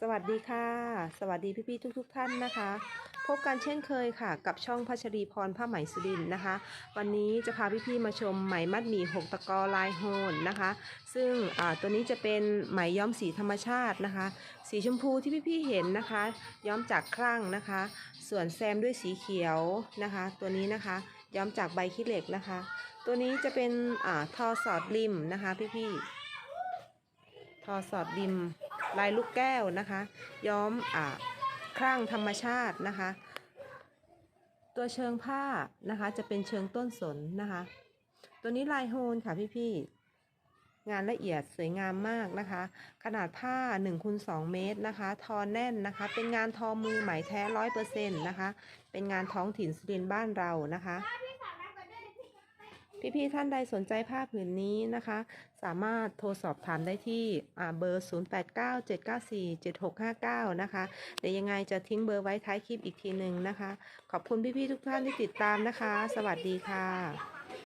สวัสดีค่ะ สวัสดีพี่ๆทุกๆท่านนะคะ พบกันเช่นเคยค่ะ กับช่องพัชรีพรผ้าไหมสุรินนะคะ วันนี้จะพาพี่ๆมาชมไหมมัดหมี่หกตะกอลายโฮนนะคะ ซึ่งตัวนี้จะเป็นไหมย้อมสีธรรมชาตินะคะ สีชมพูที่พี่ๆเห็นนะคะ ย้อมจากครั่งนะคะ ส่วนแซมด้วยสีเขียวนะคะ ตัวนี้นะคะย้อมจากใบขี้เหล็กนะคะ ตัวนี้จะเป็นอทอสอดริมนะคะ พี่ๆทอสอดริม ลายลูกแก้วนะคะ ย้อมอ่าครั่งธรรมชาตินะคะ ตัวเชิงผ้านะคะ จะเป็นเชิงต้นสนนะคะ ตัวนี้ลายโฮนค่ะพี่ๆงานละเอียดสวยงามมากนะคะ ขนาดผ้า1คูณ2เมตรนะคะ ทอแน่นนะคะ เป็นงานทอมือไหมแท้ร้อยเปอร์เซ็นต์นะคะ เป็นงานท้องถิ่นสุรินทร์บ้านเรานะคะ พี่ๆท่านใดสนใจผ้าผืนนี้นะคะ สามารถโทรสอบถามได้ที่อ่าเบอร์ 0897947659 นะคะ เดี๋ยวยังไงจะทิ้งเบอร์ไว้ท้ายคลิปอีกทีหนึ่งนะคะ ขอบคุณพี่ๆทุกท่านที่ติดตามนะคะ สวัสดีค่ะ